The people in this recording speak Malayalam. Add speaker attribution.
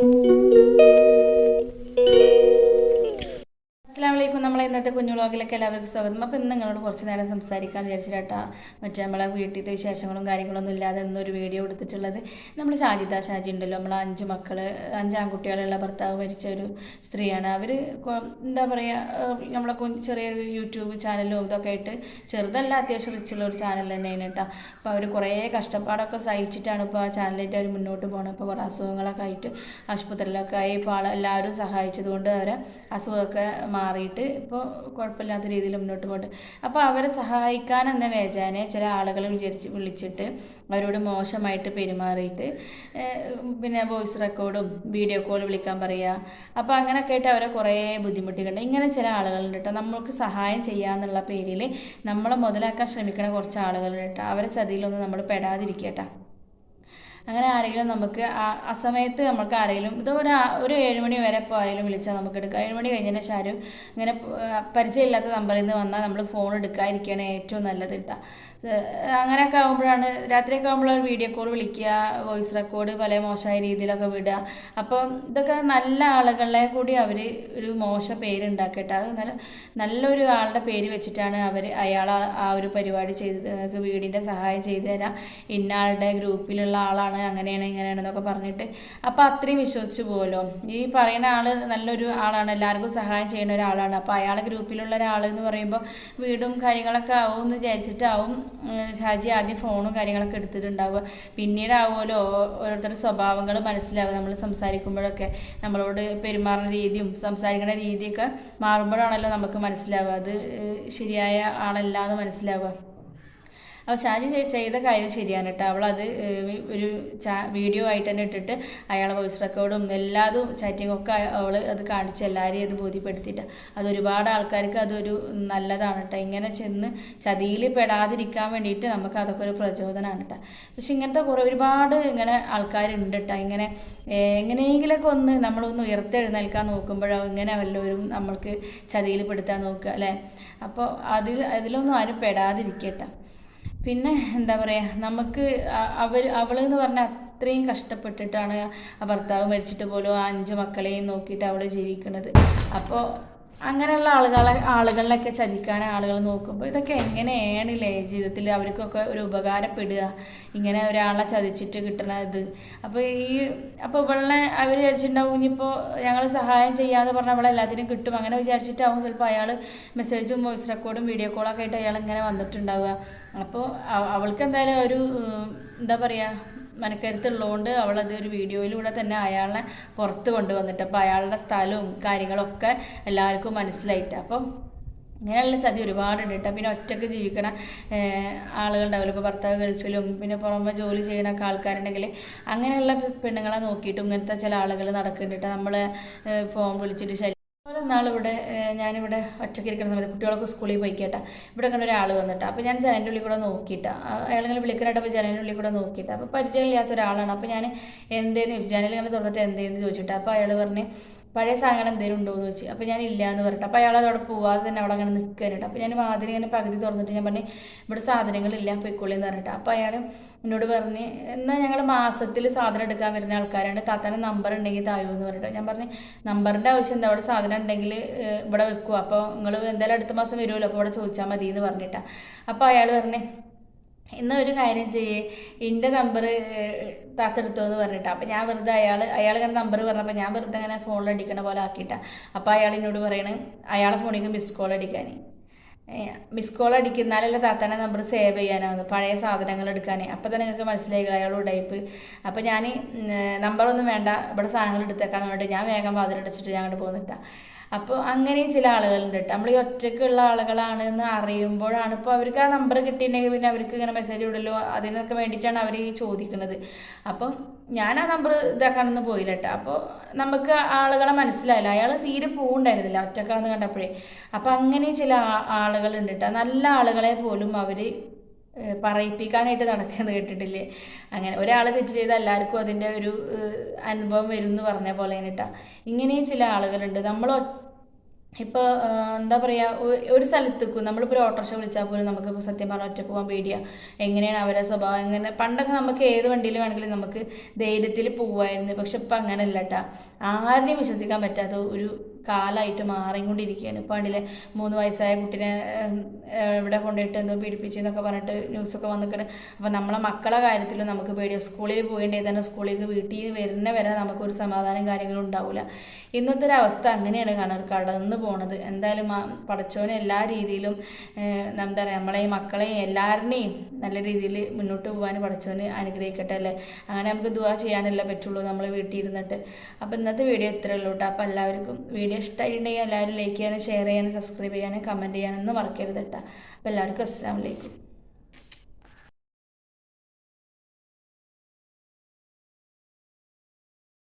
Speaker 1: Thank you. എല്ലാവർക്കും സ്വാഗതം. അപ്പോൾ ഇന്ന് നിങ്ങളോട് കുറച്ച് നേരം സംസാരിക്കാൻ വിചാരിച്ചിട്ടാ മറ്റേ നമ്മളെ വീട്ടിലത്തെ വിശേഷങ്ങളും കാര്യങ്ങളൊന്നും ഇല്ലാതെ ഇന്നൊരു വീഡിയോ എടുത്തിട്ടുള്ളത് നമ്മൾ ഷാജിദ ഷാജി ഉണ്ടല്ലോ. നമ്മളെ അഞ്ച് മക്കൾ അഞ്ച് ആൺകുട്ടികളുള്ള ഭർത്താവ് മരിച്ച ഒരു സ്ത്രീയാണ്. അവർ എന്താ പറയുക നമ്മളെ ചെറിയ യൂട്യൂബ് ചാനലും ഇതൊക്കെ ആയിട്ട് ചെറുതല്ല അത്യാവശ്യം റിച്ചുള്ള ഒരു ചാനൽ തന്നെയാണ് കേട്ടോ അപ്പോൾ അവർ കുറേ കഷ്ടപ്പാടൊക്കെ സഹിച്ചിട്ടാണ് ഇപ്പോൾ ആ ചാനലായിട്ട് അവർ മുന്നോട്ട് പോകുന്നത് അപ്പോൾ കുറേ അസുഖങ്ങളൊക്കെ ആയിട്ട് ആശുപത്രിയിലൊക്കെ ആയി ഇപ്പോൾ എല്ലാവരും സഹായിച്ചതുകൊണ്ട് അവരെ അസുഖമൊക്കെ മാറിയിട്ട് ഇപ്പോൾ കുഴപ്പമില്ലാത്ത രീതിയിൽ മുന്നോട്ട് പോകട്ടെ. അപ്പോൾ അവരെ സഹായിക്കാൻ എന്ന വേചാനെ ചില ആളുകൾ വിചാരിച്ച് വിളിച്ചിട്ട് അവരോട് മോശമായിട്ട് പെരുമാറിയിട്ട് പിന്നെ വോയിസ് റെക്കോർഡും വീഡിയോ കോൾ വിളിക്കാൻ പറയുക. അപ്പോൾ അങ്ങനെയൊക്കെ ആയിട്ട് അവരെ കുറേ ബുദ്ധിമുട്ടിക്കുന്നുണ്ട്. ഇങ്ങനെ ചില ആളുകളുണ്ട് കേട്ടോ. നമ്മൾക്ക് സഹായം ചെയ്യാന്നുള്ള പേരിൽ നമ്മളെ മുതലാക്കാൻ ശ്രമിക്കുന്ന കുറച്ച് ആളുകളുണ്ട് കേട്ടോ. അവരെ ചതിയിലൊന്നും നമ്മൾ പെടാതിരിക്കുക കേട്ടോ. അങ്ങനെ ആരെങ്കിലും നമുക്ക് ആ സമയത്ത് നമുക്ക് ആരെങ്കിലും ഇത് ഒരു ഒരു ഏഴുമണി വരെ ഇപ്പോൾ ആരെങ്കിലും വിളിച്ചാൽ നമുക്ക് എടുക്കാം. ഏഴുമണി കഴിഞ്ഞതിന് ശേഷം ആരും ഇങ്ങനെ പരിചയമില്ലാത്ത നമ്പറിൽ നിന്ന് വന്നാൽ നമ്മൾ ഫോൺ എടുക്കാതിരിക്കുകയാണ് ഏറ്റവും നല്ലത് കേട്ടോ അങ്ങനെയൊക്കെ ആകുമ്പോഴാണ് രാത്രിയൊക്കെ ആകുമ്പോൾ വീഡിയോ കോൾ വിളിക്കുക വോയിസ് റെക്കോർഡ് പല മോശമായ രീതിയിലൊക്കെ വിടുക. അപ്പം ഇതൊക്കെ നല്ല ആളുകളെ കൂടി അവർ ഒരു മോശം പേരുണ്ടാക്കട്ടെ അത് നല്ല നല്ലൊരു ആളുടെ പേര് വെച്ചിട്ടാണ് അവർ അയാൾ ആ- ഒരു പരിപാടി ചെയ്ത് വീടിന്റെ സഹായം ചെയ്തു തരാം. ഇന്ന ആളുടെ ഗ്രൂപ്പിലുള്ള ആളാണ് അങ്ങനെയാണ് ഇങ്ങനെയാണ് എന്നൊക്കെ പറഞ്ഞിട്ട്. അപ്പോൾ അത്രയും വിശ്വസിച്ച് പോകുമല്ലോ ഈ പറയുന്ന ആൾ നല്ലൊരു ആളാണ് എല്ലാവർക്കും സഹായം ചെയ്യുന്ന ഒരാളാണ്. അപ്പോൾ അയാളെ ഗ്രൂപ്പിലുള്ള ഒരാൾ എന്ന് പറയുമ്പോൾ വീടും കാര്യങ്ങളൊക്കെ ആവും എന്ന് വിചാരിച്ചിട്ടാവും ഷാജി ആദ്യം ഫോണും കാര്യങ്ങളൊക്കെ എടുത്തിട്ടുണ്ടാവുക. പിന്നീടാവുമല്ലോ ഓരോരുത്തരുടെ സ്വഭാവങ്ങൾ മനസ്സിലാവുക നമ്മൾ സംസാരിക്കുമ്പോഴൊക്കെ. നമ്മളോട് പെരുമാറുന്ന രീതിയും സംസാരിക്കുന്ന രീതിയൊക്കെ മാറുമ്പോഴാണല്ലോ നമുക്ക് മനസ്സിലാവുക. അത് ശരിയായ ആളല്ല എന്ന് മനസ്സിലാവുക. അപ്പോൾ ഷാജി ചെയ്ത കാര്യം ശരിയാണ് കേട്ടോ. അവളത് ഒരു വീഡിയോ ആയിട്ട് തന്നെ ഇട്ടിട്ട് അയാളെ വോയിസ് റെക്കോർഡും എല്ലാതും ചാറ്റിങ്ങും ഒക്കെ അവൾ അത് കാണിച്ച് എല്ലാവരെയും അത് ബോധ്യപ്പെടുത്തിയിട്ട്. അത് ഒരുപാട് ആൾക്കാർക്ക് അതൊരു നല്ലതാണ് കേട്ടോ. ഇങ്ങനെ ചെന്ന് ചതിയിൽ പെടാതിരിക്കാൻ വേണ്ടിയിട്ട് നമുക്ക് അതൊക്കെ ഒരു പ്രചോദനമാണ് കേട്ടോ. പക്ഷെ ഇങ്ങനത്തെ കുറേ ഒരുപാട് ഇങ്ങനെ ആൾക്കാരുണ്ട് കേട്ടോ. ഇങ്ങനെ എങ്ങനെയെങ്കിലൊക്കെ ഒന്ന് നമ്മളൊന്ന് ഉയർത്തെഴുന്നേൽക്കാൻ നോക്കുമ്പോഴോ ഇങ്ങനെ വല്ലവരും നമ്മൾക്ക് ചതിയിൽ പെടുത്താൻ നോക്കുക അല്ലേ? അപ്പോൾ അതിൽ അതിലൊന്നും ആരും പെടാതിരിക്കട്ടെ. പിന്നെ എന്താ പറയുക നമുക്ക് അവൾ അവൾ എന്ന് പറഞ്ഞാൽ അത്രയും കഷ്ടപ്പെട്ടിട്ടാണ് ആ ഭർത്താവ് മരിച്ചിട്ട് പോലും ആ അഞ്ച് മക്കളെയും നോക്കിയിട്ട് അവൾ ജീവിക്കുന്നത് അപ്പോൾ അങ്ങനെയുള്ള ആളുകളെ ആളുകളിലൊക്കെ ചതിക്കാൻ ആളുകൾ നോക്കുമ്പോൾ ഇതൊക്കെ എങ്ങനെയാണില്ലേ ജീവിതത്തിൽ അവർക്കൊക്കെ ഒരു ഉപകാരപ്പെടുക? ഇങ്ങനെ ഒരാളെ ചതിച്ചിട്ട് കിട്ടണ ഇത്. അപ്പോൾ ഈ അപ്പോൾ ഇവളെ അവർ വിചാരിച്ചിട്ടുണ്ടാവും ഇനിയിപ്പോൾ ഞങ്ങൾ സഹായം ചെയ്യാന്ന് പറഞ്ഞാൽ അവളെ എല്ലാത്തിനും കിട്ടും. അങ്ങനെ വിചാരിച്ചിട്ടാവും ചിലപ്പോൾ അയാൾ മെസ്സേജും വോയിസ് റെക്കോർഡും വീഡിയോ കോളൊക്കെ ആയിട്ട് അയാൾ ഇങ്ങനെ വന്നിട്ടുണ്ടാവുക. അപ്പോൾ അവൾക്ക് എന്തായാലും ഒരു എന്താ പറയുക മനക്കരുത്തുള്ളതുകൊണ്ട് അവളത് ഒരു വീഡിയോയിലൂടെ തന്നെ അയാളെ പുറത്ത് കൊണ്ടുവന്നിട്ട് അപ്പോൾ അയാളുടെ സ്ഥലവും കാര്യങ്ങളൊക്കെ എല്ലാവർക്കും മനസ്സിലായിട്ട്. അപ്പം ഇങ്ങനെയുള്ള ചതി ഒരുപാടുണ്ട് കേട്ടോ. പിന്നെ ഒറ്റയ്ക്ക് ജീവിക്കണ ആളുകളുണ്ടാവില്ല ഇപ്പോൾ ഭർത്താവ് ഗൾഫിലും പിന്നെ പുറമെ ജോലി ചെയ്യണൊക്കെ ആൾക്കാരുണ്ടെങ്കിൽ അങ്ങനെയുള്ള പെണ്ണുങ്ങളെ നോക്കിയിട്ടും ഇങ്ങനത്തെ ചില ആളുകൾ നടക്കുന്നുണ്ട് കേട്ടോ. നമ്മൾ ഫോൺ വിളിച്ചിട്ട് ശരി ഒരു ഏഹ്, ഞാനിവിടെ ഒറ്റയ്ക്ക് ഇരിക്കുന്ന സമയത്ത് കുട്ടികളൊക്കെ സ്കൂളിൽ പോയി കേട്ടാ ഇവിടെ കണ്ട ഒരാൾ വന്നിട്ട്. അപ്പോൾ ഞാൻ ജനലിന്റെ ഉള്ളിൽ കൂടെ നോക്കിയിട്ടാ അയാളിങ്ങനെ വിളിക്കാനായിട്ട് ജനലിന്റെ ഉള്ളിൽ കൂടെ നോക്കിയിട്ട് അപ്പോൾ പരിചയമില്ലാത്ത ഒരാളാണ്. അപ്പോൾ ഞാൻ എന്തേന്ന് ചോദിച്ചു? ജനലിങ്ങനെ തുറന്നിട്ട് എന്തേന്ന് ചോദിച്ചിട്ട്. അപ്പോൾ അയാൾ പറഞ്ഞ് പഴയ സാധനങ്ങൾ എന്തെങ്കിലും ഉണ്ടോ എന്ന് ചോദിച്ചു. അപ്പോൾ ഞാൻ ഇല്ല എന്ന് പറഞ്ഞിട്ട്. അപ്പോൾ അയാൾ അതവിടെ പോവാതെ തന്നെ അവിടെ അങ്ങനെ നിൽക്കാനായിട്ട് അപ്പോൾ ഞാൻ വാതിൽ ഇങ്ങനെ പകുതി തുറന്നിട്ട് ഞാൻ പറഞ്ഞു ഇവിടെ സാധനങ്ങളില്ല പൊയ്ക്കോളി എന്ന് പറഞ്ഞിട്ട്. അപ്പോൾ അയാൾ എന്നോട് പറഞ്ഞ് എന്നാൽ ഞങ്ങൾ മാസത്തിൽ സാധനം എടുക്കാൻ വരുന്ന ആൾക്കാരാണ്. താത്താന്റെ നമ്പർ ഉണ്ടെങ്കിൽ തായോ എന്ന് പറഞ്ഞിട്ട് ഞാൻ പറഞ്ഞു നമ്പറിന്റെ ആവശ്യം എന്താ? അവിടെ സാധനം ഉണ്ടെങ്കിൽ ഇവിടെ വെക്കുക അപ്പോൾ നിങ്ങൾ എന്തായാലും അടുത്ത മാസം വരുമല്ലോ അപ്പോൾ ഇവിടെ ചോദിച്ചാൽ മതി എന്ന് പറഞ്ഞിട്ടാണ് അപ്പോൾ അയാൾ പറഞ്ഞ് ഇന്ന് ഒരു കാര്യം ചെയ്യേ. എന്റെ നമ്പർ താത്തെടുത്തോ എന്ന് പറഞ്ഞിട്ട്. അപ്പം ഞാൻ വെറുതെ അയാൾ അയാൾ ഇങ്ങനെ നമ്പർ പറഞ്ഞപ്പോൾ ഞാൻ വെറുതെ ഇങ്ങനെ ഫോണിൽ അടിക്കണ പോലെ ആക്കിയിട്ടാണ് അപ്പോൾ അയാൾ എന്നോട് പറയണേ അയാളെ ഫോണിലേക്ക് മിസ് കോൾ അടിക്കാൻ മിസ് കോൾ അടിക്കുന്നാലല്ലേ താത്താനെ നമ്പർ സേവ് ചെയ്യാനാവുന്നു പഴയ സാധനങ്ങൾ എടുക്കാനേ. അപ്പോൾ തന്നെ നിങ്ങൾക്ക് മനസ്സിലായി അയാൾ ഉടയിപ്പ്. അപ്പോൾ ഞാൻ നമ്പറൊന്നും വേണ്ട ഇവിടെ സാധനങ്ങൾ എടുത്തേക്കാന്ന് പറഞ്ഞിട്ട് ഞാൻ വേഗം വാതിലടച്ചിട്ട് ഞാൻ അങ്ങോട്ട് പോന്നിട്ടാ. അപ്പോൾ അങ്ങനെ ചില ആളുകളുണ്ട് കേട്ടോ നമ്മൾ ഈ ഒറ്റയ്ക്കുള്ള ആളുകളാണ് എന്ന് അറിയുമ്പോഴാണ് ഇപ്പോൾ അവർക്ക് ആ നമ്പർ കിട്ടിയിട്ടുണ്ടെങ്കിൽ പിന്നെ അവർക്ക് ഇങ്ങനെ മെസ്സേജ് വിടലോ അതിനൊക്കെ വേണ്ടിയിട്ടാണ് അവർ ഈ ചോദിക്കുന്നത്. അപ്പം ഞാൻ ആ നമ്പർ ഇതാക്കാനൊന്നും പോയില്ല കേട്ടോ അപ്പോൾ നമുക്ക് ആളുകളെ മനസ്സിലായില്ല. അയാൾ തീരെ പോകണ്ടായിരുന്നില്ല ഒറ്റക്കാന്ന് കണ്ടപ്പോഴേ. അപ്പം അങ്ങനെ ചില ആളുകളുണ്ട് കേട്ടോ നല്ല ആളുകളെ പോലും അവർ പറയിപ്പിക്കാനായിട്ട് നടക്കുന്നത് കേട്ടിട്ടില്ലേ? അങ്ങനെ ഒരാൾ തെറ്റ് ചെയ്താൽ എല്ലാവർക്കും അതിന്റെ ഒരു അനുഭവം വരും എന്ന് പറഞ്ഞ പോലെ കേട്ടാ ഇങ്ങനെയും ചില ആളുകളുണ്ട്. നമ്മൾ ഇപ്പോൾ എന്താ പറയുക ഒരു സ്ഥലത്തേക്കും നമ്മളിപ്പോൾ ഒരു ഓട്ടോറിക്ഷ വിളിച്ചാൽ പോലും നമുക്കിപ്പോൾ സത്യം പറഞ്ഞാൽ ഒറ്റ പോകാൻ പേടിയാണ് എങ്ങനെയാണ് അവരുടെ സ്വഭാവം? എങ്ങനെ പണ്ടൊക്കെ നമുക്ക് ഏത് വണ്ടിയിൽ വേണമെങ്കിലും നമുക്ക് ധൈര്യത്തിൽ പോവായിരുന്നു. പക്ഷെ ഇപ്പം അങ്ങനെയല്ല കേട്ടോ ആരെയും വിശ്വസിക്കാൻ പറ്റാത്ത ഒരു കാലമായിട്ട് മാറിക്കൊണ്ടിരിക്കുകയാണ്. ഇപ്പോൾ കണ്ടില്ലേ മൂന്ന് വയസ്സായ കുട്ടീനെ ഇവിടെ കൊണ്ടുപോയിട്ട് എന്തോ പീഡിപ്പിച്ചു എന്നൊക്കെ പറഞ്ഞിട്ട് ന്യൂസൊക്കെ വന്നിട്ട് അപ്പോൾ നമ്മളെ മക്കളെ കാര്യത്തിൽ നമുക്ക് പേടിയാണ് സ്കൂളിൽ പോകേണ്ടത് തന്നെ സ്കൂളിലേക്ക് വീട്ടിൽ വരുന്ന വരെ നമുക്കൊരു സമാധാനം കാര്യങ്ങളും ഉണ്ടാവില്ല ഇന്നത്തെ ഒരു അവസ്ഥ അങ്ങനെയാണ് കാണാൻ കടന്നു പോണത്. എന്തായാലും ആ പടച്ചോനെ എല്ലാ രീതിയിലും എന്താ പറയുക നമ്മളെയും മക്കളെയും എല്ലാവരുടെയും നല്ല രീതിയിൽ മുന്നോട്ട് പോകാൻ പഠിച്ചവന് അനുഗ്രഹിക്കട്ടെ അല്ലേ? അങ്ങനെ നമുക്ക് ദുവാ ചെയ്യാനല്ല പറ്റുള്ളൂ നമ്മൾ വീട്ടിൽ ഇരുന്നിട്ട്. അപ്പോൾ ഇന്നത്തെ വീഡിയോ ഇത്രയേ ഉള്ളൂ കേട്ടോ. അപ്പോൾ എല്ലാവർക്കും വീഡിയോ ഇഷ്ടമായിട്ടുണ്ടെങ്കിൽ എല്ലാവരും ലൈക്ക് ചെയ്യാനും ഷെയർ ചെയ്യാനും സബ്സ്ക്രൈബ് ചെയ്യാനും കമന്റ് ചെയ്യാനൊന്നും മറക്കരുത് കേട്ടോ അപ്പോൾ എല്ലാവർക്കും അസ്സാം വലൈക്കും